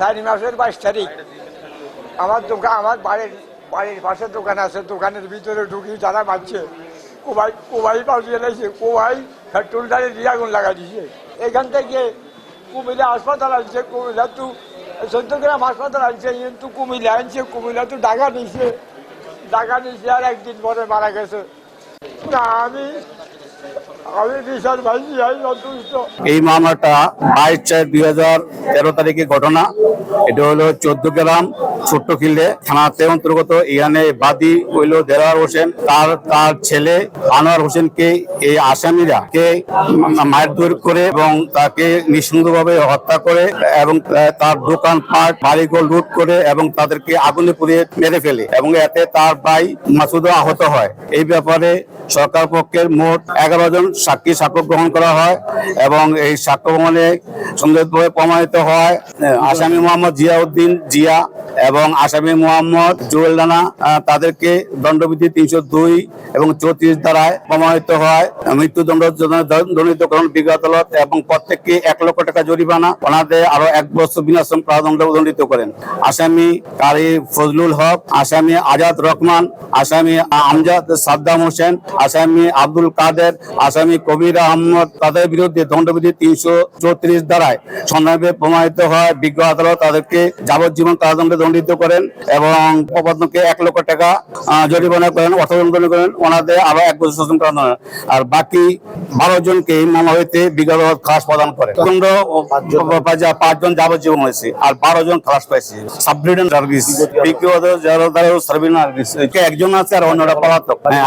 চারি মাসের বাইশ তারিখ। আমার দোকান আমার বাড়ির বাড়ির পাশে দোকান আছে, দোকানের ভিতরে ঢুকি যারা মারছে। কোবাই কোবাই বাজিয়ে লাইছে কোবাই পেট্রোল ডালে আগুন লাগাই দিছে এখান থেকে কুমিল্লা হাসপাতাল আনছে, কুমিল্লা তো চৌদ্দগ্রাম হাসপাতাল আনছে, কিন্তু কুমিল্লা আনছে, কুমিল্লা তো ঢাকা নিছে ঢাকা নিছে আর একদিন পরে মারা গেছে। না, আমি এই মামলাটা বাইশ চার দুই হাজার তেরো তারিখে ঘটনা। এটা হলো চোদ্দ গ্রাম ছোট্ট খিল্লে থানাতে অন্তর্গত। এখানে বাদী হইল দেলাওয়ার হোসেন। তার তার ছেলে আনোয়ার হোসেনকে এই আসামিরা কে মারধর করে এবং তাকে নিঃসন্দেহভাবে হত্যা করে এবং তার দোকান পাট, বাড়িঘর লুট করে এবং তাদেরকে আগুনে পুড়িয়ে মেরে ফেলে এবং এতে তার ভাই মাসুদও আহত হয়। এই ব্যাপারে সরকার পক্ষের মোট এগারো জন সাক্ষী সাক্ষ্য গ্রহণ করা হয় এবং এই সাক্ষ্য গ্রহণে সুন্দরভাবে প্রমাণিত হয়, আসামি মোহাম্মদ জিয়াউদ্দিন জিয়া এবং আসামি মোহাম্মদ জুয়েল রানা তাদেরকে দণ্ডবিধি তিনশো দুই এবং চৌত্রিশ দ্বারায় প্রমাণিত হয়। মৃত্যুদণ্ড দণ্ডিতকরণ বিজ্ঞ আদালত এবং প্রত্যেককে এক লক্ষ টাকা জরিমানা ওনাদের আরও এক বছর বিনাশ্রম প্রাদণ্ড দণ্ডিত করেন। আসামি কারি ফজলুল হক, আসামি আজাদ রহমান, আসামি আমজাদ সাদ্দাম হোসেন, আসামি আব্দুল কাদের, আসামি কবির আহমদ, তাদের বিরুদ্ধে দণ্ডবিধি তিনশো চৌত্রিশ দ্বারায় সন্ধানে প্রমাণিত হয়। বিজ্ঞ আদালত তাদেরকে যাবজ্জীবন কারাদণ্ডে দণ্ডিত করেন এবং প্রবন্ধকে এক লক্ষ টাকা জরিমানা করেন অর্থদণ্ড করেন। ওনাদের আরও এক বছর শাসন করানো হয়। আর বাকি বারো জনকে মামলা হইতে আদালত খালাস প্রদান করে। পাঁচজন যাবজ্জীবন হয়েছে, আর বারো জন খালাস পাইছে। সার্ভিস একজন আছে আর অন্যরা পলাতক। হ্যাঁ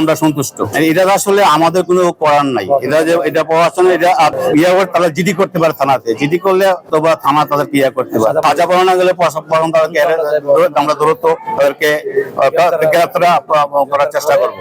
আমরা সন্তুষ্ট। এটা আসলে আমাদের কোনো করার নাই। এটা যে, এটা প্রশাসন, এটা ইয়া তারা জিডি করতে পারে থানাতে। জিডি করলে তো থানা তাদের ইয়া করতে পারে। সাজা পাওয়া না গেলে প্রশাসন তাদেরকে আমরা দূরত্ব তাদেরকে গ্রেপ্তার করার চেষ্টা করব